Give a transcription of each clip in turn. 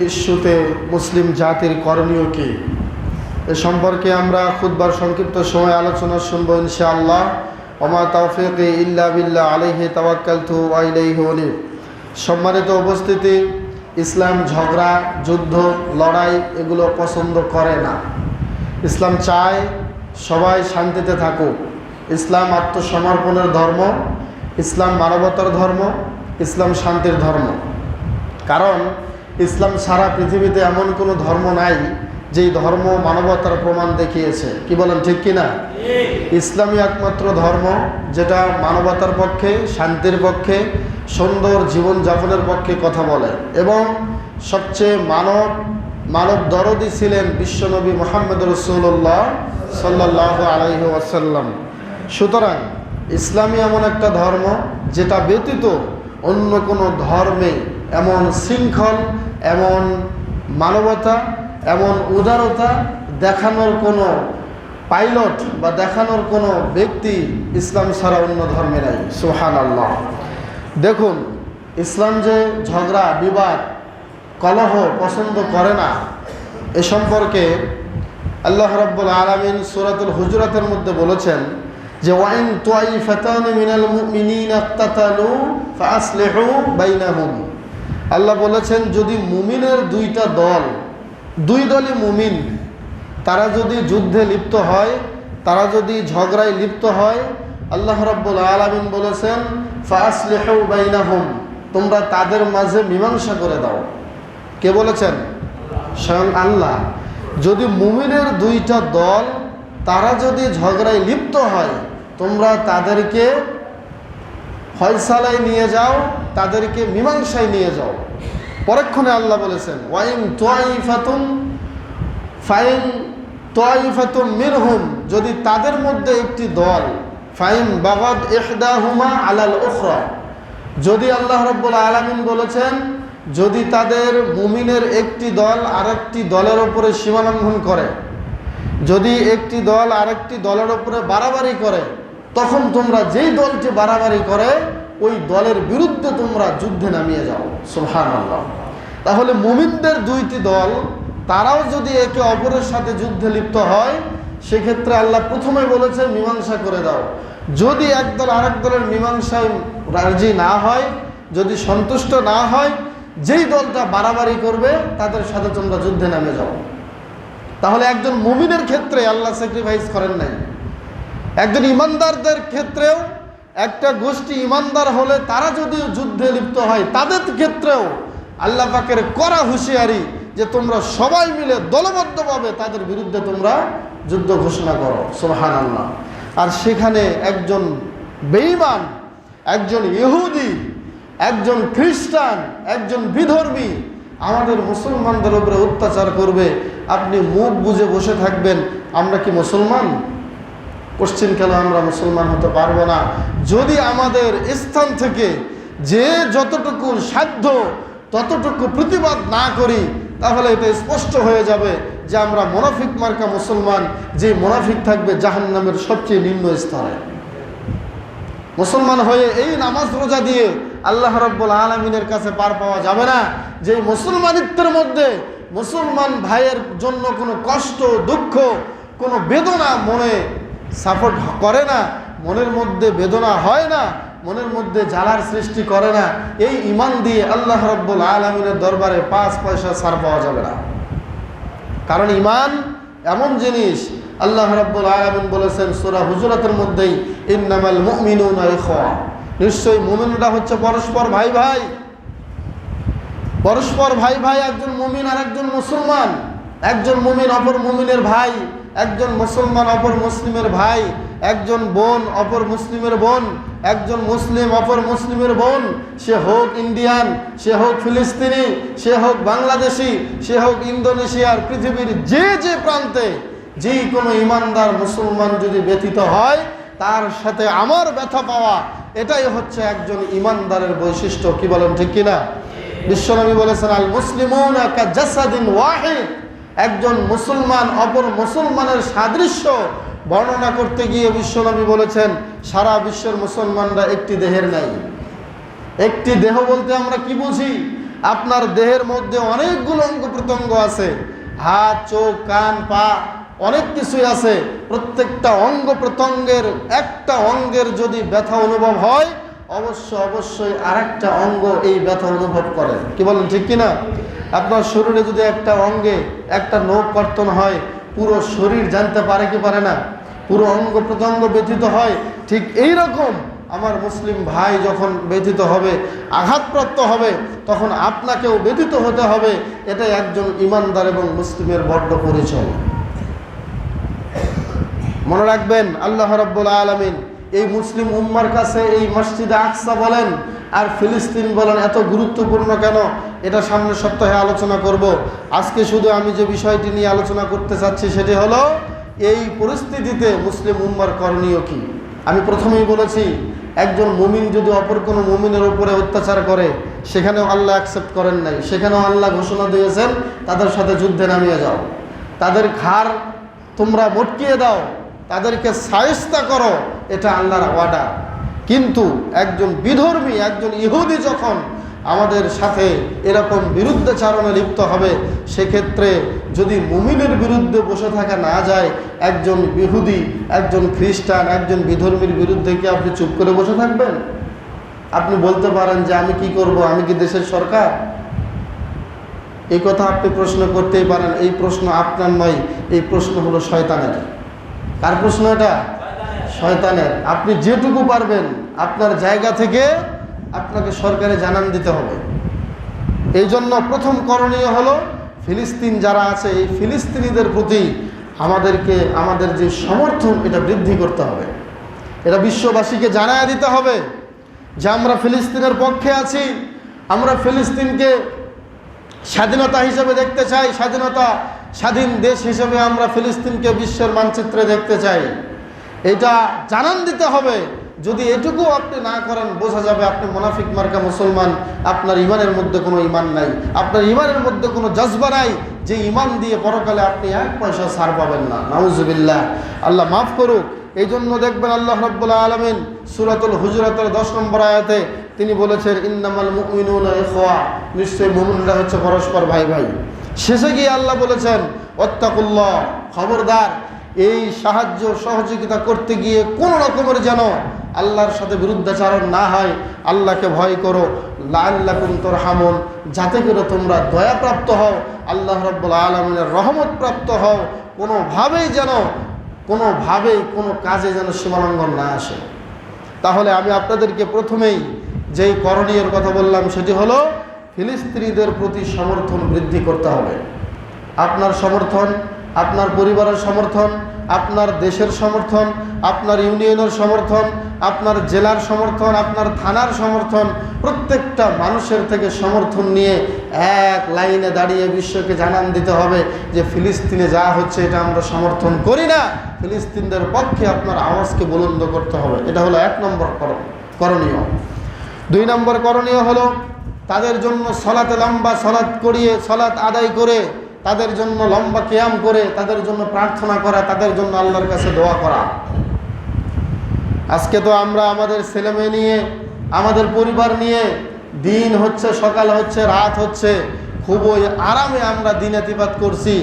ইস্যুতে মুসলিম জাতির করণীয় কি? এ সম্পর্কে আমরা খুদবার সংক্ষিপ্ত সময় আলোচনা শুনব ইনশাআল্লাহ। ওমা তৌফিক ইল্লা বিল্লাহ আলাইহি তাওয়াক্কালতু ওয়া ইলাইহি উনীব। সম্মানিত উপস্থিতি, ইসলাম ঝগড়া, যুদ্ধ, লড়াই এগুলো পছন্দ করে না। ইসলাম চায় সবাই শান্তিতে থাকুক। ইসলাম আত্মসমর্পণের ধর্ম, ইসলাম মানবতার ধর্ম, ইসলাম শান্তির ধর্ম। কারণ ইসলাম সারা পৃথিবীতে এমন কোনো ধর্ম নাই যেই ধর্ম মানবতার প্রমাণ দেখিয়েছে। কি বলেন ঠিক কি না ইসলামই একমাত্র ধর্ম যেটা মানবতার পক্ষে শান্তির পক্ষে সুন্দর জীবন যাপনের পক্ষে কথা বলে। এবং সবচেয়ে মানব মানব দরদি ছিলেন বিশ্বনবী মোহাম্মদ রসুল্লাহ সাল্লাহ আলাইহি ওয়াসাল্লাম। সুতরাং ইসলামী এমন একটা ধর্ম যেটা ব্যতীত অন্য কোনো ধর্মে এমন শৃঙ্খল, এমন মানবতা, এমন উদারতা দেখানোর কোনো পাইলট বা দেখানোর কোনো ব্যক্তি ইসলাম ছাড়া অন্য ধর্মে নাই। সোহান আল্লাহ দেখুন, ইসলাম যে ঝগড়া, বিবাদ, কলহ পছন্দ করে না, এ সম্পর্কে আল্লাহ রব্বুল আলমিন সুরাতুল হুজরাতের মধ্যে বলেছেন যে, ওয়াইন তোয়াই ফেতান মিনাল মুমিনিন আত্তাতালু ফাসলিহু বাইনাহুম। আল্লাহ বলেছেন, যদি মুমিনের দুইটা দল, দুই দলই মুমিন, তারা যদি যুদ্ধে লিপ্ত হয়, তারা যদি ঝগড়ায় লিপ্ত হয়, আল্লাহ রব্বুল আলমিন বলেছেন ফাসলেহু বাইনাহুম তোমরা তাদের মাঝে মীমাংসা করে দাও। কে বলেছেন? স্বয়ং আল্লাহ। যদি মুমিনের দুইটা দল, তারা যদি ঝগড়ায় লিপ্ত হয়, তোমরা তাদেরকে ফয়সালায় নিয়ে যাও, তাদেরকে মীমাংসায় নিয়ে যাও। পরক্ষণে আল্লাহ বলেছেন, ওয়াইন তোয়াইফাতুন, ফাইন তোয়াইফাতুন মিরহুম যদি তাদের মধ্যে একটি দল, ফাইন বাগাদ ইহদাহুমা আলাল উখরা যদি আল্লাহ রব্বুল আলামিন বলেছেন, যদি তাদের মুমিনের একটি দল আরেকটি দলের ওপরে সীমালঙ্ঘন করে যদি একটি দল আরেকটি দলের ওপরে বাড়াবাড়ি করে তখন তোমরা যেই দলটি বাড়াবাড়ি করে, ওই দলের বিরুদ্ধে তোমরা যুদ্ধে নামিয়ে যাও। সুহান তাহলে মুমিনদের দুইটি দল, তারাও যদি একে অপরের সাথে যুদ্ধে লিপ্ত হয়, সেক্ষেত্রে আল্লাহ প্রথমে বলেছে, মীমাংসা করে দাও। যদি একদল আরেক দলের মীমাংসায় রাজি না হয়, যদি সন্তুষ্ট না হয়, যেই দলটা বাড়াবাড়ি করবে, তাদের সাথে তোমরা যুদ্ধে নামে যাও। তাহলে একজন মুমিনের ক্ষেত্রে আল্লাহ স্যাক্রিফাইস করেন নাই। একজন ইমানদারদের ক্ষেত্রেও একটা গোষ্ঠী ইমানদার হলে তারা যদি যুদ্ধে লিপ্ত হয়, তাদের ক্ষেত্রেও আল্লাহ পাকের করা হুঁশিয়ারি যে তোমরা সবাই মিলে দলবদ্ধভাবে তাদের বিরুদ্ধে তোমরা যুদ্ধ ঘোষণা করো। সোহান আল্লাহ আর সেখানে একজন বেঈমান, একজন ইহুদি, একজন খ্রিস্টান, একজন বিধর্মী আমাদের মুসলমানদের উপরে অত্যাচার করবে। আপনি মুখ বুঝে বসে থাকবেন, আমরা কি মুসলমান? কোশ্চিন কেন আমরা মুসলমান হতে পারব না। যদি আমাদের স্থান থেকে যে যতটুকু সাধ্য, ততটুকু প্রতিবাদ না করি, তাহলে এটা স্পষ্ট হয়ে যাবে যে আমরা মোনাফিক মার্কা মুসলমান, যে মোনাফিক থাকবে জাহান নামের সবচেয়ে নিম্ন স্তরে। মুসলমান হয়ে এই নামাজ রোজা দিয়ে আল্লাহ রব্বুল আলমিনের কাছে পার পাওয়া যাবে না। যে মুসলমানিত্বের মধ্যে মুসলমান ভাইয়ের জন্য কোনো কষ্ট, দুঃখ, কোনো বেদনা মনে সাপোর্ট করে না, মনের মধ্যে বেদনা হয় না, মনের মধ্যে জ্বালার সৃষ্টি করে না, এই ইমান দিয়ে আল্লাহ রব্বুল আলমিনের দরবারে পাঁচ পয়সা ছাড় পাওয়া যাবে না। কারণ ইমান এমন জিনিস, আল্লাহ রব্বুল আলমিন বলেছেন সোরা হুজরাতের মধ্যেই, ইন্নামাল মুমিনুন নিশ্চয়ই মুমিনরা হচ্ছে পরস্পর ভাই ভাই। পরস্পর ভাই ভাই, একজন মুমিন আর একজন মুসলমান, একজন মুমিন অপর মুমিনের ভাই। একজন মুসলমান অপর মুসলিমের ভাই, একজন বোন অপর মুসলিমের বোন, একজন মুসলিম অপর মুসলিমের বোন, সে হোক ইন্ডিয়ান, সে হোক ফিলিস্তিনি, সে হোক বাংলাদেশি, সে হোক ইন্দোনেশিয়ার পৃথিবীর যে যে প্রান্তে যেই কোনো ইমানদার মুসলমান যদি ব্যথিত হয়, তার সাথে আমার ব্যথা পাওয়া, এটাই হচ্ছে একজন ইমানদারের বৈশিষ্ট্য। কি বলেন ঠিক কিনা? বিশ্বনবী বলেছেন, আল ওয়াহিদ। একজন মুসলমান অপর মুসলমানের সাদৃশ্য বর্ণনা করতে গিয়ে বিশ্বনবী বলেছেন, সারা বিশ্বের মুসলমানরা একটি দেহের নাই। একটি দেহ বলতে আমরা কি বুঝি? আপনার দেহের মধ্যে অনেকগুলো অঙ্গ প্রত্যঙ্গ আছে। হাত, চোখ, কান, পা, অনেক কিছুই আছে। প্রত্যেকটা অঙ্গ প্রত্যঙ্গের একটা অঙ্গের যদি ব্যথা অনুভব হয়, অবশ্য অবশ্যই আরেকটা অঙ্গ এই ব্যথা অনুভব করে। কি বলেন, ঠিক কিনা? আপনার শরীরে যদি একটা অঙ্গে একটা নখ কর্তন হয়, পুরো শরীর জানতে পারে কি পারে না? পুরো অঙ্গ প্রত্যঙ্গ ব্যথিত হয়, ঠিক এই রকম আমার মুসলিম ভাই যখন ব্যথিত হবে, আঘাতপ্রাপ্ত হবে, তখন আপনাকেও ব্যথিত হতে হবে এটা একজন ইমানদার এবং মুসলিমের বড্ড পরিচয়। মনে রাখবেন, আল্লাহ রব্বুল আলমিন এই মুসলিম উম্মার কাছে এই মসজিদে আকসা বলেন আর ফিলিস্তিন বলেন এত গুরুত্বপূর্ণ কেন? এটা সামনের সপ্তাহে আলোচনা করব। আজকে শুধু আমি যে বিষয়টি নিয়ে আলোচনা করতে চাচ্ছি সেটি হলো, এই পরিস্থিতিতে মুসলিম উম্মার করণীয় কি? আমি প্রথমেই বলেছি, একজন মুমিন যদি অপর কোনো মুমিনের উপরে অত্যাচার করে, সেখানেও আল্লাহ অ্যাকসেপ্ট করেন নাই। সেখানেও আল্লাহ ঘোষণা দিয়েছেন, তাদের সাথে যুদ্ধে নামিয়ে যাও। তাদের ঘাড় তোমরা মটকিয়ে দাও। তাদেরকে সায়স্তা করো, এটা আল্লাহর ওয়াডা কিন্তু একজন বিধর্মী, একজন ইহুদি যখন আমাদের সাথে এরকম বিরুদ্ধাচারণে লিপ্ত হবে, সেক্ষেত্রে যদি মুমিনের বিরুদ্ধে বসে থাকা না যায়, একজন বিহুদি একজন খ্রিস্টান, একজন বিধর্মীর বিরুদ্ধে কি আপনি চুপ করে বসে থাকবেন? আপনি বলতে পারেন যে, আমি কি করব? আমি কি দেশের সরকার? এই কথা আপনি প্রশ্ন করতেই পারেন, এই প্রশ্ন আপনার নয়, এই প্রশ্ন হলো শয়তানের। কার প্রশ্ন এটা শয়তানের। আপনি যেটুকু পারবেন আপনার জায়গা থেকে আপনাকে সরকারে জানান দিতে হবে। এই জন্য প্রথম করণীয় হলো ফিলিস্তিন যারা আছে, এই ফিলিস্তিনিদের প্রতি আমাদেরকে, আমাদের যে সমর্থন, এটা বৃদ্ধি করতে হবে। এটা বিশ্ববাসীকে জানায় দিতে হবে যে আমরা ফিলিস্তিনের পক্ষে আছি, আমরা ফিলিস্তিনকে স্বাধীনতা হিসেবে দেখতে চাই, স্বাধীনতা স্বাধীন দেশ হিসেবে আমরা ফিলিস্তিনকে বিশ্বের মানচিত্রে দেখতে চাই। এটা জানান দিতে হবে। যদি এটুকু আপনি না করেন, বোঝা যাবে আপনি মোনাফিক মার্কা মুসলমান। আপনার ইমানের মধ্যে কোনো ইমান নাই। আপনার ইমানের মধ্যে কোনো জজবা নাই। যে ইমান দিয়ে পরকালে আপনি এক পয়সা সার পাবেন না। নাউজুবিল্লাহ। আল্লাহ মাফ করুক। এই জন্য দেখবেন আল্লাহ রব্বুল্লাহ আলমিন সুরাতুল হুজরাতের দশ নম্বর আয়াতে তিনি বলেছেন, ইন্নামাল মুমিনুনা নিশ্চয়ই মুমিনরা হচ্ছে পরস্পর ভাই ভাই শেষে গিয়ে আল্লাহ বলেছেন অত্তাকুল্লাহ খবরদার, এই সাহায্য সহযোগিতা করতে গিয়ে কোনো রকমের যেন আল্লাহর সাথে বিরুদ্ধাচারণ না হয়, আল্লাহকে ভয় করো। লাল্লাকুম তোর হামন যাতে করে তোমরা দয়াপ্রাপ্ত হও, আল্লাহ রব্বুল আলমিনের রহমত প্রাপ্ত হও। কোনোভাবেই যেন, কোনোভাবেই কোনো কাজে যেন সীমালঙ্ঘন না আসে। তাহলে আমি আপনাদেরকে প্রথমেই যেই করণীয়ের কথা বললাম, সেটি হলো ফিলিস্তিনিদের প্রতি সমর্থন বৃদ্ধি করতে হবে। আপনার সমর্থন, আপনার পরিবারের সমর্থন, আপনার দেশের সমর্থন, আপনার ইউনিয়নের সমর্থন, আপনার জেলার সমর্থন, আপনার থানার সমর্থন, প্রত্যেকটা মানুষের থেকে সমর্থন নিয়ে এক লাইনে দাঁড়িয়ে বিশ্বকে জানান দিতে হবে যে ফিলিস্তিনে যা হচ্ছে এটা আমরা সমর্থন করি না। ফিলিস্তিনদের পক্ষে আপনার আওয়াজকে বুলন্দ করতে হবে। এটা হলো এক নম্বর কর- করণীয়। দুই নম্বর করণীয় হলো তাদের জন্য সলাতে লম্বা সলাৎ করিয়ে, সলাৎ আদায় করে, তাদের জন্য লম্বা কেয়াম করে, তাদের জন্য প্রার্থনা করা, তাদের জন্য আল্লাহর কাছে দোয়া করা। আজকে তো আমরা আমাদের ছেলেমেয়ে নিয়ে, আমাদের পরিবার নিয়ে, দিন হচ্ছে, সকাল হচ্ছে, রাত হচ্ছে খুবই আরামে আমরা দিন অতিবাদ করছি।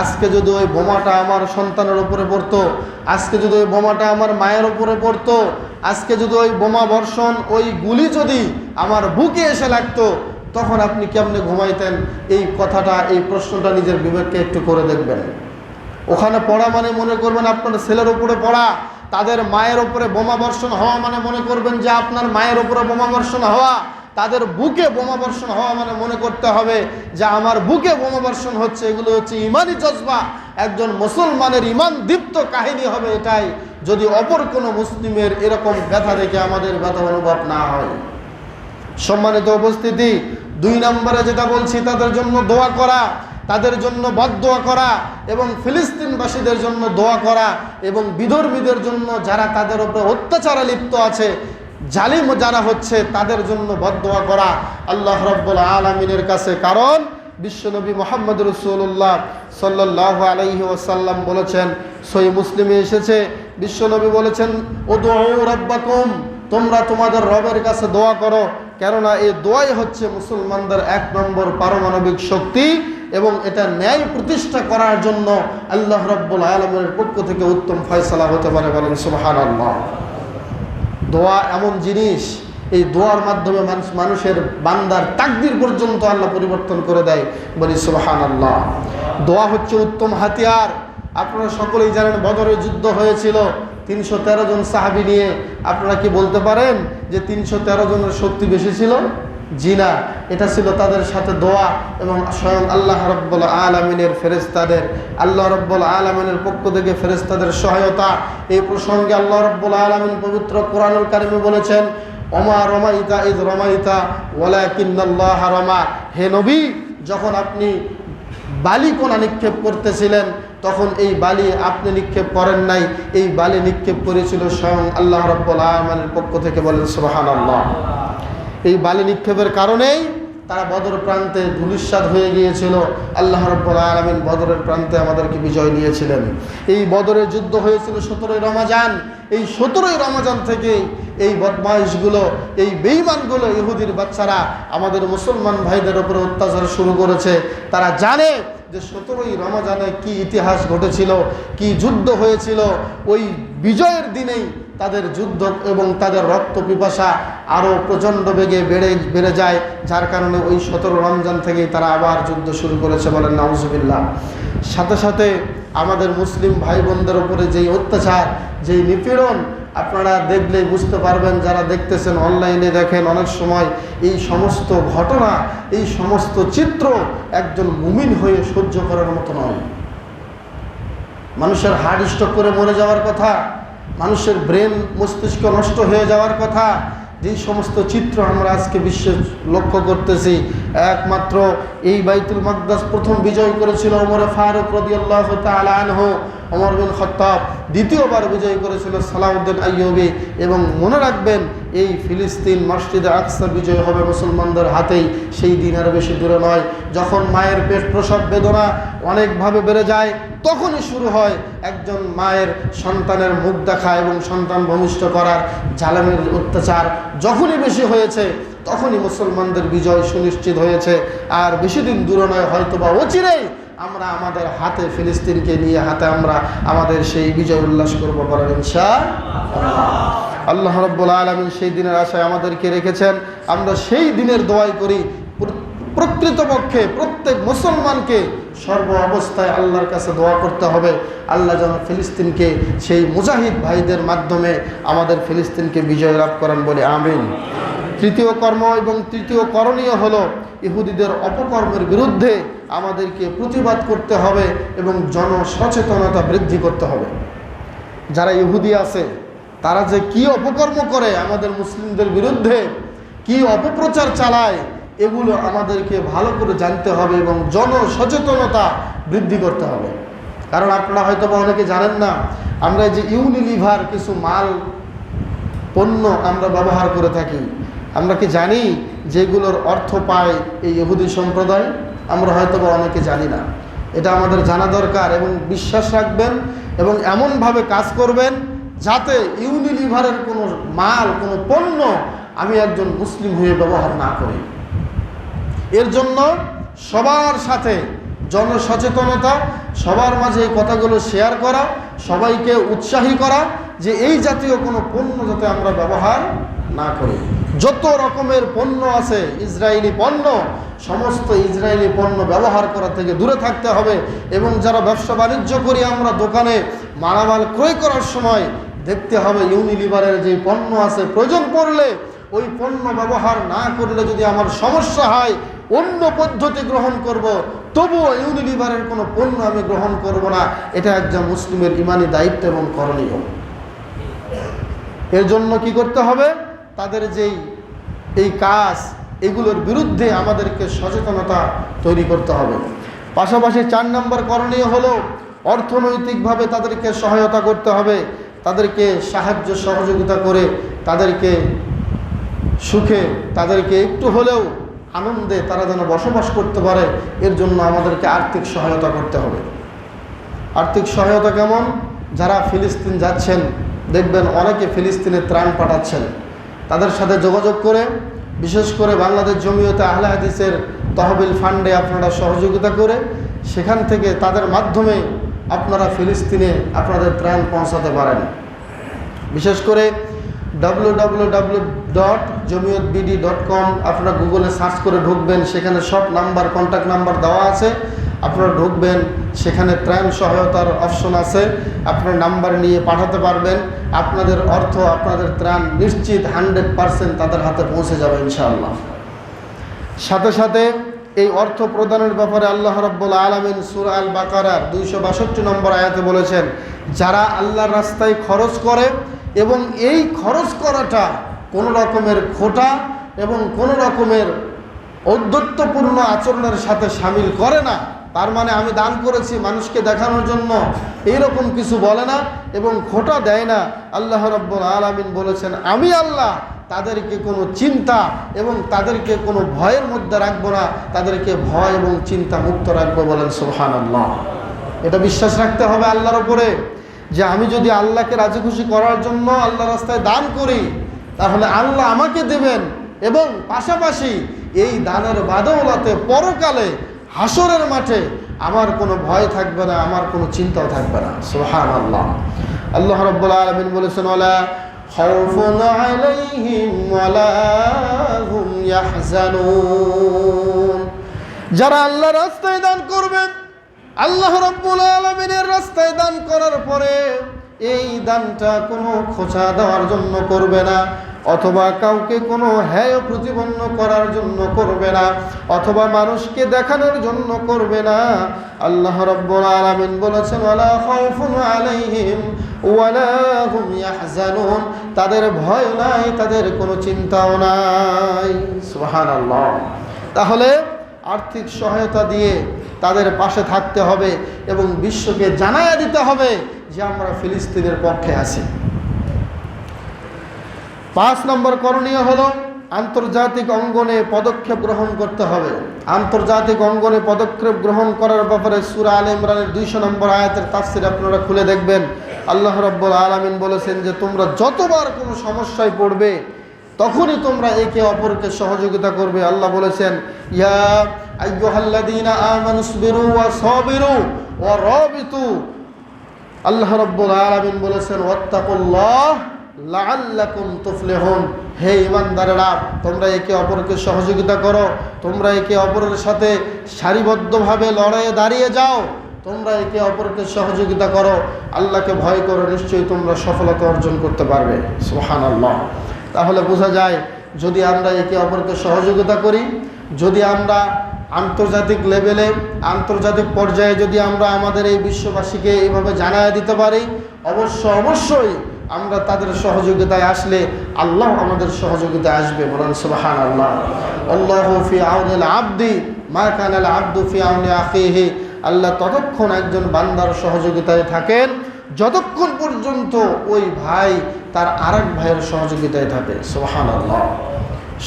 আজকে যদি ওই বোমাটা আমার সন্তানের উপরে পড়তো, আজকে যদি ওই বোমাটা আমার মায়ের উপরে পড়তো, আজকে যদি ওই বোমা বর্ষণ, ওই গুলি যদি আমার বুকে এসে লাগতো, তখন আপনি কেমনে ঘুমাইতেন? এই কথাটা, এই প্রশ্নটা নিজের বিবেককে একটু করে দেখবেন। ওখানে পড়া মানে মনে করবেন আপনার ছেলের উপরে পড়া, তাদের মায়ের উপরে বোমা বর্ষণ হওয়া মানে মনে করবেন যে আপনার মায়ের উপরে বোমা বর্ষণ হওয়া। তাদের বুকে বোমা বর্ষণ হওয়া মানে মনে করতে হবে যে আমার বুকে বোমা বর্ষণ হচ্ছে, এগুলো হচ্ছে ইমানি জজবা একজন মুসলমানের ইমান দীপ্ত কাহিনী হবে এটাই, যদি অপর কোনো মুসলিমের এরকম ব্যথা দেখে আমাদের ব্যথা অনুভব না হয়। সম্মানিত উপস্থিতি, দুই নম্বরে যেটা বলছি, তাদের জন্য দোয়া করা, তাদের জন্য বদোয়া করা এবং ফিলিস্তিনবাসীদের জন্য দোয়া করা এবং বিধর্মীদের জন্য যারা তাদের উপরে অত্যাচারে লিপ্ত আছে জালিম যারা হচ্ছে, তাদের জন্য বদোয়া করা আল্লাহ রব্বুল আলমিনের কাছে। কারণ বিশ্বনবী মোহাম্মদ রসুল্লাহ সাল্লাহ আলহি ওসাল্লাম বলেছেন সই মুসলিমে এসেছে। বিশ্বনবী বলেছেন ও রব্বাকুম, তোমরা তোমাদের রবের কাছে দোয়া করো। কেননা এই দোয়াই হচ্ছে মুসলমানদের এক নম্বর পারমাণবিক শক্তি এবং এটা ন্যায় প্রতিষ্ঠা করার জন্য আল্লাহ রব্বুল আলমের পক্ষ থেকে উত্তম ফয়সালা হতে পারে বলেন সুবাহান আল্লাহ দোয়া এমন জিনিস, এই দোয়ার মাধ্যমে মানুষ, মানুষের বান্দার তাকদির পর্যন্ত আল্লাহ পরিবর্তন করে দেয়। বলি সুবাহান আল্লাহ দোয়া হচ্ছে উত্তম হাতিয়ার। আপনারা সকলেই জানেন বদরের যুদ্ধ হয়েছিল। তিনশো তেরো জন সাহাবি নিয়ে আপনারা কি বলতে পারেন যে তিনশো তেরো জনের শক্তি বেশি ছিল? জি না এটা ছিল তাদের সাথে দোয়া এবং স্বয়ং আল্লাহ রব্বুল আলমিনের ফেরেস্তাদের আল্লাহ রব্বুল আলমিনের পক্ষ থেকে ফেরেস্তাদের সহায়তা। এই প্রসঙ্গে আল্লাহ রব্বুল আলমিন পবিত্র কোরআনুল কারিমে বলেছেন অমা রমাইতা ইদ রমাইতা ওলা কিন্নাল্লাহ রমা। হে নবী, যখন আপনি বালি কোনা নিক্ষেপ করতেছিলেন, তখন এই বালি আপনি নিক্ষেপ করেন নাই। এই বালি নিক্ষেপ করেছিল স্বয়ং আল্লাহ রব্বুল আলমানের পক্ষ থেকে বলেন সুবাহান আল্লাহ এই বালি নিক্ষেপের কারণেই তারা বদর প্রান্তে ধুলিস্বাদ হয়ে গিয়েছিল। আল্লাহ রব্বুল আলমিন বদরের প্রান্তে আমাদেরকে বিজয় দিয়েছিলেন। এই বদরের যুদ্ধ হয়েছিল সতেরোই রমাজান। এই সতেরোই রমাজান থেকে এই বদমাইশগুলো, এই বেইমানগুলো ইহুদির বাচ্চারা আমাদের মুসলমান ভাইদের উপরে অত্যাচার শুরু করেছে। তারা জানে যে সতেরোই রমাজানে কি ইতিহাস ঘটেছিল, কি যুদ্ধ হয়েছিল। ওই বিজয়ের দিনেই তাদের যুদ্ধ এবং তাদের রক্ত পিপাসা আরও প্রচণ্ড বেগে বেড়ে বেড়ে যায়, যার কারণে ওই সতেরো রমজান থেকেই তারা আবার যুদ্ধ শুরু করেছে বলেন নাউজুবিল্লাহ। সাথে সাথে আমাদের মুসলিম ভাই বোনদের উপরে যেই অত্যাচার, যেই নিপীড়ন, আপনারা দেখলেই বুঝতে পারবেন, যারা দেখতেছেন অনলাইনে দেখেন অনেক সময় এই সমস্ত ঘটনা, এই সমস্ত চিত্র একজন মুমিন হয়ে সহ্য করার মতো নয়। মানুষের হার্ট স্ট্রোক করে মরে যাওয়ার কথা মানুষের ব্রেন মস্তিষ্ক নষ্ট হয়ে যাওয়ার কথা। যে সমস্ত চিত্র আমরা আজকে বিশ্বে লক্ষ্য করতেছি, একমাত্র এই বাইতুল মাকদাস প্রথম বিজয় করেছিল ওমরে ফারুক রদিয়াল্লাহ তাআলা আনহু। অমর বিন খত্তাব দ্বিতীয়বার বিজয় করেছিল সালাউদ্দিন আইয়ুবি এবং মনে রাখবেন, এই ফিলিস্তিন মসজিদে আকসা বিজয় হবে মুসলমানদের হাতেই, সেই দিন আর বেশি দূরে নয়। যখন মায়ের পেট প্রসব বেদনা অনেকভাবে বেড়ে যায়, তখনই শুরু হয় একজন মায়ের সন্তানের মুখ দেখা এবং সন্তান ভূমিষ্ঠ করার জালামের অত্যাচার। যখনই বেশি হয়েছে, তখনই মুসলমানদের বিজয় সুনিশ্চিত হয়েছে। আর বেশি দিন দূরে নয় হয়তো বা অচিরেই আমরা আমাদের হাতে ফিলিস্তিনকে নিয়ে হাতে আমরা আমাদের সেই বিজয় উল্লাস করব বলেন ইনশা আল্লাহ রব্বুল আলমিন সেই দিনের আশায় আমাদেরকে রেখেছেন। আমরা সেই দিনের দোয়াই করি প্রকৃতপক্ষে প্রত্যেক মুসলমানকে সর্ব অবস্থায় আল্লাহর কাছে দোয়া করতে হবে। আল্লাহ যেন ফিলিস্তিনকে সেই মুজাহিদ ভাইদের মাধ্যমে আমাদের ফিলিস্তিনকে বিজয় লাভ করেন বলে, আমিন। তৃতীয় কর্ম এবং তৃতীয় করণীয় হলো ইহুদিদের অপকর্মের বিরুদ্ধে আমাদেরকে প্রতিবাদ করতে হবে এবং জনসচেতনতা বৃদ্ধি করতে হবে। যারা ইহুদি আছে, তারা যে কি অপকর্ম করে আমাদের মুসলিমদের বিরুদ্ধে, কি অপপ্রচার চালায়, এগুলো আমাদেরকে ভালো করে জানতে হবে এবং জনসচেতনতা বৃদ্ধি করতে হবে। কারণ আপনারা হয়তো বা অনেকে জানেন না, আমরা যে ইউনিলিভার কিছু মাল, পণ্য আমরা ব্যবহার করে থাকি। আমরা কি জানি যেগুলোর অর্থ পায় এই ইহুদি সম্প্রদায়? আমরা হয়তো বা অনেকে জানি না। এটা আমাদের জানা দরকার এবং বিশ্বাস রাখবেন এবং এমনভাবে কাজ করবেন যাতে ইউনিলিভারের কোনো মাল, কোনো পণ্য আমি একজন মুসলিম হয়ে ব্যবহার না করি। এর জন্য সবার সাথে জনসচেতনতা, সবার মাঝে এই কথাগুলো শেয়ার করা, সবাইকে উৎসাহী করা যে এই জাতীয় কোনো পণ্য যাতে আমরা ব্যবহার না করি। যত রকমের পণ্য আছে, ইসরায়েলি পণ্য, সমস্ত ইসরায়েলি পণ্য ব্যবহার করা থেকে দূরে থাকতে হবে এবং যারা ব্যবসা বাণিজ্য করি আমরা দোকানে মালামাল ক্রয় করার সময় দেখতে হবে ইউনিলিভারের যে পণ্য আছে, প্রয়োজন পড়লে ওই পণ্য ব্যবহার না করলে যদি আমার সমস্যা হয়, অন্য পদ্ধতি গ্রহণ করব, তবুও ইউনিলিভারের কোনো পণ্য আমি গ্রহণ করব না। এটা একজন মুসলিমের ইমানি দায়িত্ব এবং করণীয়। এর জন্য কি করতে হবে? তাদের যেই, এই কাজ, এগুলোর বিরুদ্ধে আমাদেরকে সচেতনতা তৈরি করতে হবে। পাশাপাশি চার নম্বর করণীয় হলো অর্থনৈতিকভাবে তাদেরকে সহায়তা করতে হবে, তাদেরকে সাহায্য সহযোগিতা করে তাদেরকে সুখে, তাদেরকে একটু হলেও আনন্দে তারা যেন বসবাস করতে পারে, এর জন্য আমাদেরকে আর্থিক সহায়তা করতে হবে। আর্থিক সহায়তা কেমন? যারা ফিলিস্তিন যাচ্ছেন, দেখবেন অনেকে ফিলিস্তিনে ত্রাণ পাঠাচ্ছেন। তাদের সাথে যোগাযোগ করে, বিশেষ করে বাংলাদেশ জমিয়তে আহলে হাদিসের তহবিল ফান্ডে আপনারা সহযোগিতা করে, সেখান থেকে তাদের মাধ্যমে আপনারা ফিলিস্তিনে আপনাদের ত্রাণ পৌঁছাতে পারেন। বিশেষ করে W W W dot Jamiat BD dot com আপনারা গুগলে সার্চ করে ঢুকবেন, সেখানে সব নাম্বার কন্ট্যাক্ট নাম্বার দেওয়া আছে। আপনারা ঢুকবেন, সেখানে ত্রাণ সহায়তার অপশন আছে। আপনার নাম্বার নিয়ে পাঠাতে পারবেন। আপনাদের অর্থ, আপনাদের ত্রাণ নিশ্চিত হান্ড্রেড পারসেন্ট তাদের হাতে পৌঁছে যাবে ইনশাআল্লাহ। সাথে সাথে এই অর্থ প্রদানের ব্যাপারে আল্লাহ রব্বুল আলমিন সুর আল বাকারার দুইশো বাষট্টি নম্বর আয়াতে বলেছেন, যারা আল্লাহর রাস্তায় খরচ করে এবং এই খরচ করাটা কোনো রকমের খোটা এবং কোনো রকমের ঔদ্ধত্যপূর্ণ আচরণের সাথে সামিল করে না তার মানে আমি দান করেছি মানুষকে দেখানোর জন্য। এইরকম কিছু বলে না এবং খোটা দেয় না। আল্লাহ রব্বুল আলমিন বলেছেন, আমি আল্লাহ, তাদেরকে কোনো চিন্তা এবং তাদেরকে কোনো ভয়ের মধ্যে রাখব না। তাদেরকে ভয় এবং চিন্তা মুক্ত রাখব বলেন সোহান আল্লাহ এটা বিশ্বাস রাখতে হবে আল্লাহর ওপরে যে আমি যদি আল্লাহকে রাজি খুশি করার জন্য আল্লাহ রাস্তায় দান করি, তাহলে আল্লাহ আমাকে দেবেন এবং পাশাপাশি এই দানের বাদৌলাতে পরকালে হাসরের মাঠে আমার কোনো ভয় থাকবে না আমার কোনো চিন্তাও থাকবে না সোহান আল্লাহ আল্লাহ রব্বুল আলমিন বলেছেন ওলা خوف عليهم ولا هم يحزنون যারা আল্লাহ রাস্তায় দান করবেন আল্লাহ রব্বুল আলমিনের রাস্তায় দান করার পরে এই দানটা কোনো খোঁচা দেওয়ার জন্য করবে না অথবা কাউকে কোনো হ্যায় প্রতিপন্ন করার জন্য করবে না, অথবা মানুষকে দেখানোর জন্য করবে না। আল্লাহ রব্বুল আলামিন বলেছেন, ওয়ালা খাউফুন আলাইহিম ওয়ালা হুম ইয়াহজানুন। তাদের ভয় নাই, তাদের কোনো চিন্তাও নাই। সুবহানাল্লাহ। তাহলে আর্থিক সহায়তা দিয়ে তাদের পাশে থাকতে হবে এবং বিশ্বকে জানায়া দিতে হবে যে আমরা ফিলিস্তিনের পক্ষে আছি। পাঁচ নম্বর করণীয় হলো আন্তর্জাতিক অঙ্গনে পদক্ষেপ গ্রহণ করতে হবে। আন্তর্জাতিক অঙ্গনে পদক্ষেপ গ্রহণ করার ব্যাপারে সুরা আল ইমরানের দুইশো নম্বর আয়াতের তাফসির আপনারা খুলে দেখবেন। আল্লাহ রব্বুল আলমিন বলেছেন যে, তোমরা যতবার কোনো সমস্যায় পড়বে, তখনই তোমরা একে অপরকে সহযোগিতা করবে। আল্লাহ বলেছেন, ইয়া রাবিতু। আল্লাহ রব্বুল আলামিন বলেছেন, ওয়াত্তাকুল্লাহ লাআল্লাকুম তুফলিহুন। হে ইমানদারেরা, তোমরা একে অপরকে সহযোগিতা করো, তোমরা একে অপরের সাথে সারিবদ্ধভাবে লড়াইয়ে দাঁড়িয়ে যাও, তোমরা একে অপরকে সহযোগিতা করো। আল্লাহকে ভয় করো নিশ্চয়ই তোমরা সফলতা অর্জন করতে পারবে। সুবহানাল্লাহ। তাহলে বোঝা যায়, যদি আমরা একে অপরকে সহযোগিতা করি, যদি আমরা আন্তর্জাতিক লেভেলে, আন্তর্জাতিক পর্যায়ে যদি আমরা আমাদের এই বিশ্ববাসীকে এইভাবে জানায় দিতে পারি, অবশ্য অবশ্যই আমরা তাদের সহযোগিতায় আসলে আল্লাহ আমাদের সহযোগিতায় আসবে বলেন সুবাহান আল্লাহ আল্লাহ ফি আউনিল আব্দি, মা কানাল আব্দু ফি আউনি আখিহি। আল্লাহ ততক্ষণ একজন বান্দার সহযোগিতায় থাকেন, যতক্ষণ পর্যন্ত ওই ভাই তার আরেক ভাইয়ের সহযোগিতায় থাকে সোহান আল্লাহ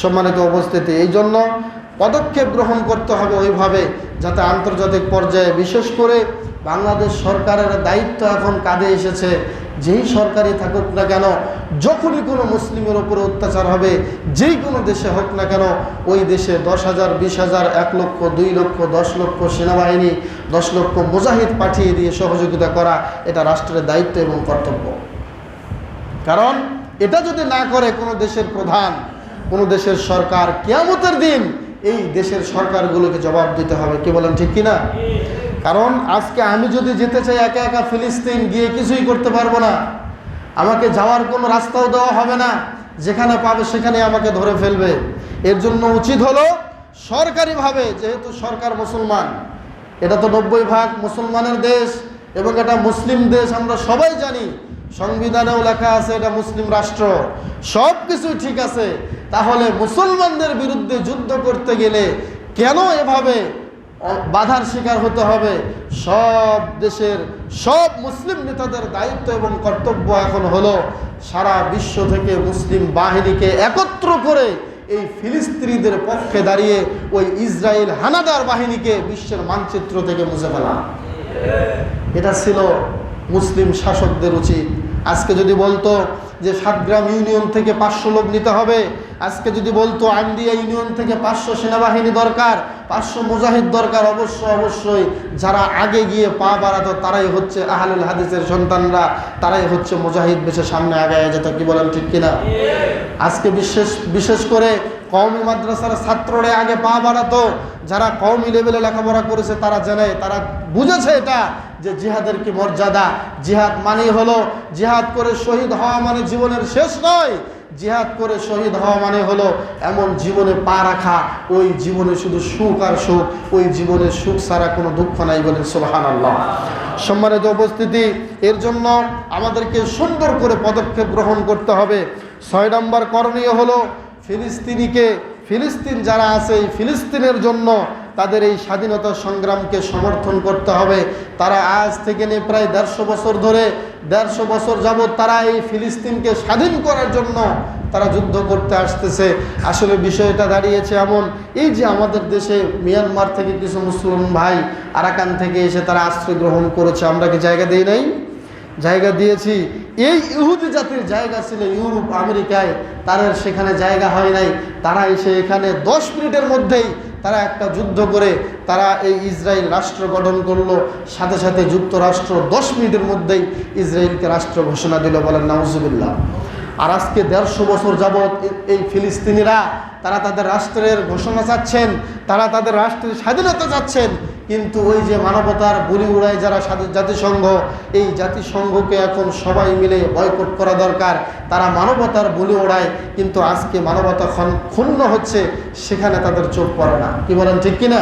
সম্মানিত উপস্থিতি এই জন্য পদক্ষেপ গ্রহণ করতে হবে ওইভাবে, যাতে আন্তর্জাতিক পর্যায়ে বিশেষ করে বাংলাদেশ সরকারের দায়িত্ব এখন কাঁধে এসেছে যেই সরকারই থাকুক না কেন, যখনই কোনো মুসলিমের উপরে অত্যাচার হবে, যেই কোনো দেশে হোক না কেন, ওই দেশে দশ হাজার, বিশ হাজার, এক লক্ষ, দুই লক্ষ, দশ লক্ষ সেনাবাহিনী, দশ লক্ষ মুজাহিদ পাঠিয়ে দিয়ে সহযোগিতা করা, এটা রাষ্ট্রের দায়িত্ব এবং কর্তব্য। কারণ এটা যদি না করে কোনো দেশের প্রধান, কোনো দেশের সরকার, কেয়ামতের দিন এই দেশের সরকারগুলোকে জবাব দিতে হবে। কে বলেন ঠিক কিনা? কারণ আজকে আমি যদি যেতে চাই একা একা ফিলিস্তিন, গিয়ে কিছুই করতে পারব না। আমাকে যাওয়ার কোনো রাস্তাও দেওয়া হবে না। যেখানে পাবে সেখানে আমাকে ধরে ফেলবে। এর জন্য উচিত হলো সরকারিভাবে, যেহেতু সরকার মুসলমান, এটা তো নব্বই ভাগ মুসলমানের দেশ এবং এটা মুসলিম দেশ, আমরা সবাই জানি, সংবিধানেও লেখা আছে এটা মুসলিম রাষ্ট্র। সব কিছুই ঠিক আছে। তাহলে মুসলমানদের বিরুদ্ধে যুদ্ধ করতে গেলে কেন এভাবে বাধার শিকার হতে হবে। সব দেশের সব মুসলিম নেতাদের দায়িত্ব এবং কর্তব্য এখন হলো সারা বিশ্ব থেকে মুসলিম বাহিনীকে একত্র করে এই ফিলিস্তিনিদের পক্ষে দাঁড়িয়ে ওই ইসরায়েল হানাদার বাহিনীকে বিশ্বের মানচিত্র থেকে মুছে ফেলা। এটা ছিল মুসলিম শাসকদের উচিত। আজকে যদি বলতো যে সাতগ্রাম ইউনিয়ন থেকে পাঁচশো লোক নিতে হবে আজকে যদি বলতো আন্দিয়া ইউনিয়ন থেকে পাঁচশো সেনাবাহিনী দরকার, পাঁচশো মুজাহিদ দরকার অবশ্য অবশ্যই যারা আগে গিয়ে পা বাড়াতো তারাই হচ্ছে আহলুল হাদিসের সন্তানরা, তারাই হচ্ছে মুজাহিদ বেশে সামনে আগায় যেত, কি বলেন ঠিক কিনা? আজকে বিশেষ বিশেষ করে কওমি মাদ্রাসার ছাত্ররা আগে পা বাড়াতো, যারা কওমি লেভেলে লেখাপড়া করেছে তারা জানে, তারা বুঝেছে এটা যে জিহাদের কি মর্যাদা। জিহাদ মানেই হলো, জিহাদ করে শহীদ হওয়া মানে জীবনের শেষ নয় জিহাদ করে শহীদ হওয়া মানে হলো এমন জীবনে পা রাখা, ওই জীবনে শুধু সুখ আর সুখ, ওই জীবনে সুখ ছাড়া কোনো দুঃখ নাই বলেন সোহান আল্লাহ সম্মানিত উপস্থিতি, এর জন্য আমাদেরকে সুন্দর করে পদক্ষেপ গ্রহণ করতে হবে। ছয় নম্বর করণীয় হলো ফিলিস্তিনিকে, ফিলিস্তিন যারা আছে এই ফিলিস্তিনের জন্য তাদের এই স্বাধীনতা সংগ্রামকে সমর্থন করতে হবে। তারা আজ থেকে নিয়ে প্রায় দেড়শো বছর ধরে দেড়শো বছর যাবৎ তারা এই ফিলিস্তিনকে স্বাধীন করার জন্য তারা যুদ্ধ করতে আসতেছে। আসলে বিষয়টা দাঁড়িয়েছে এমন, এই যে আমাদের দেশে মিয়ানমার থেকে কিছু মুসলিম ভাই আরাকান থেকে এসে তারা আশ্রয় গ্রহণ করেছে, আমরা কি জায়গা দিই নাই? জায়গা দিয়েছি। এই ইহুদি জাতির জায়গা ছিল ইউরোপ, আমেরিকায়, তাদের সেখানে জায়গা হয় নাই। তারা এসে এখানে দশ মিনিটের মধ্যেই তারা একটা যুদ্ধ করে তারা এই ইসরায়েল রাষ্ট্র গঠন করল, সাথে সাথে যুক্তরাষ্ট্র দশ মিনিটের মধ্যেই ইসরায়েলকে রাষ্ট্র ঘোষণা দিল বলেন নাউজুবিল্লাহ। আর আজকে দেড়শো বছর যাবৎ এই ফিলিস্তিনিরা, তারা তাদের রাষ্ট্রের ঘোষণা চাচ্ছেন, তারা তাদের রাষ্ট্রের স্বাধীনতা চাচ্ছেন কিন্তু ওই যে মানবতার বলি উড়ায় যারা জাতিসংঘ, এই জাতিসংঘকে এখন সবাই মিলে বয়কট করা দরকার। তারা মানবতার বলি ওড়ায় কিন্তু আজকে মানবতা ক্ষণ- ক্ষুণ্ণ হচ্ছে, সেখানে তাদের চোখ পড়ে না। কি বলেন, ঠিক কিনা?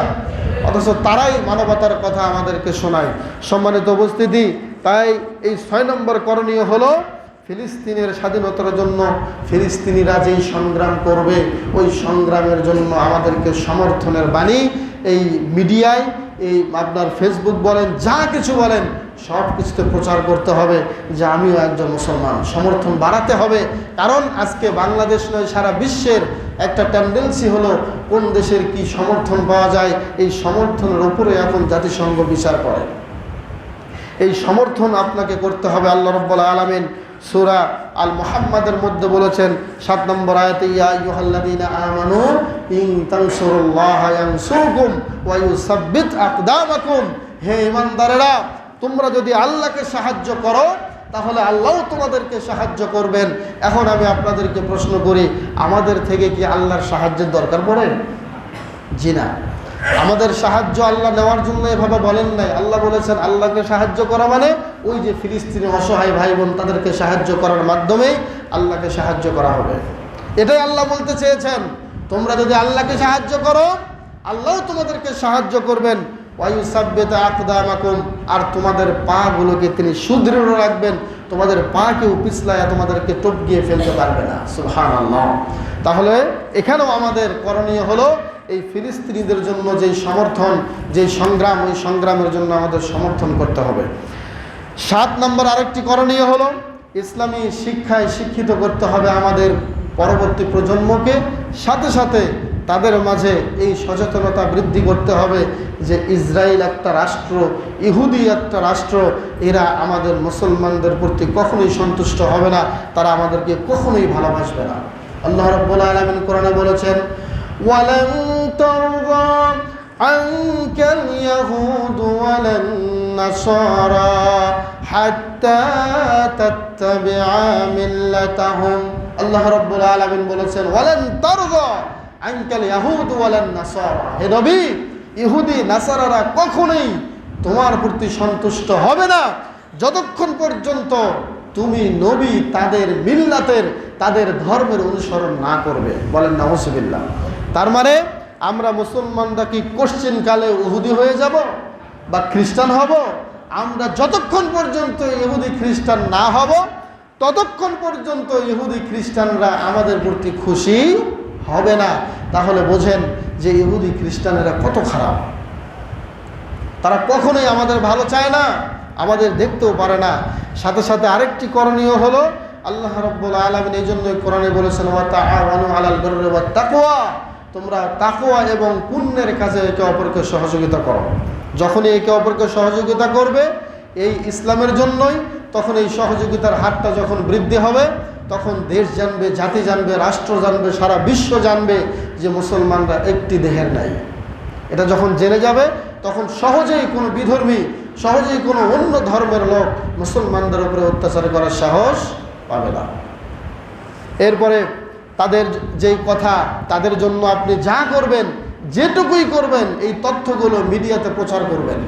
অথচ তারাই মানবতার কথা আমাদেরকে শোনায়। সম্মানিত উপস্থিতি, তাই এই ছয় নম্বর করণীয় হলো, ফিলিস্তিনের স্বাধীনতার জন্য ফিলিস্তিনিরা যেই সংগ্রাম করবে, ওই সংগ্রামের জন্য আমাদেরকে সমর্থনের বাণী, এই মিডিয়ায় এই আপনার ফেসবুক বলেন, যা কিছু বলেন, সব কিছুতে প্রচার করতে হবে যে আমিও একজন মুসলমান। সমর্থন বাড়াতে হবে। কারণ আজকে বাংলাদেশ নয়, সারা বিশ্বের একটা টেন্ডেন্সি হলো কোন দেশের কি সমর্থন পাওয়া যায়, এই সমর্থনের উপরে এখন জাতিসংঘ বিচার করে। এই সমর্থন আপনাকে করতে হবে আল্লাহ রব্বুল আলমিন। সুরা আল মুহাম্মাদের মধ্যে বলেছেন, সাত নম্বর আয়াতে, ইয়া আইয়ুহাল্লাযীনা আমানু ইন তানসুরুল্লাহ ইয়ানসুরকুম ওয়া ইউসাব্বিত আকদামাকুম। হে ঈমানদারেরা, তোমরা যদি আল্লাহকে সাহায্য করো, তাহলে আল্লাহও তোমাদেরকে সাহায্য করবেন। এখন আমি আপনাদেরকে প্রশ্ন করি, আমাদের থেকে কি আল্লাহর সাহায্যের দরকার পড়ে? জি না। আমাদের সাহায্য আল্লাহ নেওয়ার জন্য এভাবে বলেন নাই। আল্লাহ বলেছেন, আল্লাহকে সাহায্য করা মানে ওই যে ফিলিস্তিনি অসহায় ভাই বোন, তাদেরকে সাহায্য করার মাধ্যমেই আল্লাহকে সাহায্য করা হবে। এটাই আল্লাহ বলতে চেয়েছেন, তোমরা যদি আল্লাহকে সাহায্য করো, আল্লাহও তোমাদেরকে সাহায্য করবেন। ওয়ায়ু সাব্বেত আকদামাকুম, আর তোমাদের পাগুলোকে তিনি সুদৃঢ় রাখবেন। তোমাদের পাকেও পিছলায় তোমাদেরকে টপকিয়ে ফেলতে পারবে না। সুবহানাল্লাহ। তাহলে এখানেও আমাদের করণীয় হলো এই ফিলিস্তিনিদের জন্য যেই সমর্থন, যেই সংগ্রাম, ওই সংগ্রামের জন্য আমাদের সমর্থন করতে হবে। সাত নম্বর আরেকটি করণীয় হলো, ইসলামী শিক্ষায় শিক্ষিত করতে হবে আমাদের পরবর্তী প্রজন্মকে। সাথে সাথে তাদের মাঝে এই সচেতনতা বৃদ্ধি করতে হবে যে ইসরায়েল একটা রাষ্ট্র, ইহুদি একটা রাষ্ট্র, এরা আমাদের মুসলমানদের প্রতি কখনোই সন্তুষ্ট হবে না, তারা আমাদেরকে কখনোই ভালোবাসবে না। আল্লাহ রব্বুল আলমিন কোরআনে বলেছেন ওয়ালান তরদা عنك اليهود ولا النصارى حتى تتبع ملتهم আল্লাহ রব্বুল আলামিন বলেছেন ওয়ালান তারদা আনকাল ইয়াহুদ ওয়ালান নাসারা হে নবী ইহুদি নাসারারা কখনোই তোমার প্রতি সন্তুষ্ট হবে না যতক্ষণ পর্যন্ত তুমি নবী তাদের মিল্লাতের তাদের ধর্মের অনুসরণ না করবে বলেন নাহসুবিল্লাহ তার মানে আমরা মুসলমানরা কি কোশ্চিন কালে উহুদি হয়ে যাব বা খ্রিস্টান হব? আমরা যতক্ষণ পর্যন্ত ইহুদি খ্রিস্টান না হব, ততক্ষণ পর্যন্ত ইহুদি খ্রিস্টানরা আমাদের প্রতি খুশি হবে না। তাহলে বোঝেন যে ইহুদি খ্রিস্টানেরা কত খারাপ। তারা কখনোই আমাদের ভালো চায় না, আমাদের দেখতেও পারে না। সাথে সাথে আরেকটি করণীয় হলো, আল্লাহ রব্বুল আলমিন এই জন্যই কোরআনে বলেছেন, ওয়া আলাল তোমরা তাকওয়া এবং পুণ্যের কাজে একে অপরকে সহযোগিতা করো। যখনই একে অপরকে সহযোগিতা করবে এই ইসলামের জন্যই, তখন এই সহযোগিতার হারটা যখন বৃদ্ধি হবে, তখন দেশ জানবে, জাতি জানবে, রাষ্ট্র জানবে, সারা বিশ্ব জানবে যে মুসলমানরা একটি দেহের নাই। এটা যখন জেনে যাবে, তখন সহজেই কোনো বিধর্মী, সহজেই কোনো অন্য ধর্মের লোক মুসলমানদের উপরে অত্যাচার করার সাহস পাবে না। এরপরে তাদের যেই কথা, তাদের জন্য আপনি যা করবেন, যেটুকুই করবেন, এই তথ্যগুলো মিডিয়াতে প্রচার করবেন।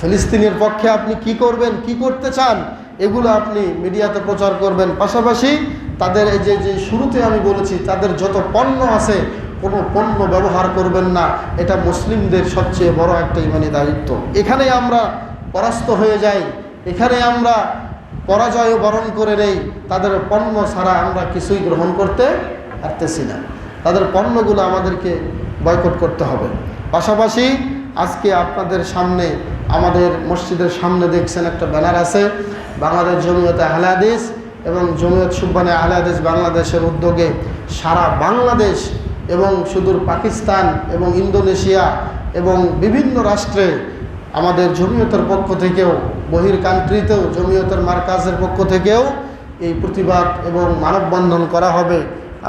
ফিলিস্তিনের পক্ষে আপনি কি করবেন, কি করতে চান, এগুলো আপনি মিডিয়াতে প্রচার করবেন। পাশাপাশি তাদের এই যে যে শুরুতে আমি বলেছি, তাদের যত পণ্য আছে, কোনো পণ্য ব্যবহার করবেন না। এটা মুসলিমদের সবচেয়ে বড় একটা ইমানি দায়িত্ব। এখানে আমরা পরাস্ত হয়ে যাই। এখানে আমরা পরাজয় বরণ করে নেই। তাদের পণ্য ছাড়া আমরা কিছুই গ্রহণ করতে পারতেছি না। তাদের পণ্যগুলো আমাদেরকে বয়কট করতে হবে। পাশাপাশি আজকে আপনাদের সামনে, আমাদের মসজিদের সামনে দেখছেন একটা ব্যানার আছে, বাংলাদেশ জমিয়তে আহলাদিস এবং জমিয়ত সুব্বানে আহলাদিস বাংলাদেশের উদ্যোগে সারা বাংলাদেশ এবং সুদূর পাকিস্তান এবং ইন্দোনেশিয়া এবং বিভিন্ন রাষ্ট্রে আমাদের জমিয়তের পক্ষ থেকেও বহির কান্ট্রিতেও জমিয়তের মার্কাজের পক্ষ থেকেও এই প্রতিবাদ এবং মানববন্ধন করা হবে।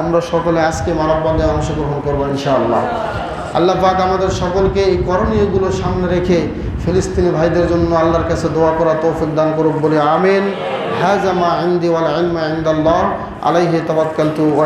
আমরা সকলে আজকে মানববন্ধনে অংশগ্রহণ করব ইনশাআল্লাহ। আল্লাহ পাক আমাদের সকলকে এই করণীয়গুলো সামনে রেখে ফিলিস্তিনি ভাইদের জন্য আল্লাহর কাছে দোয়া করা তৌফিক দান করুক বলে আমিন। হ্যাঁ হ্যাজামা ইন্দি ওয়াল ইলমা ইনদাল্লাহ। আলাইহি তাওয়াক্কালতু ওয়া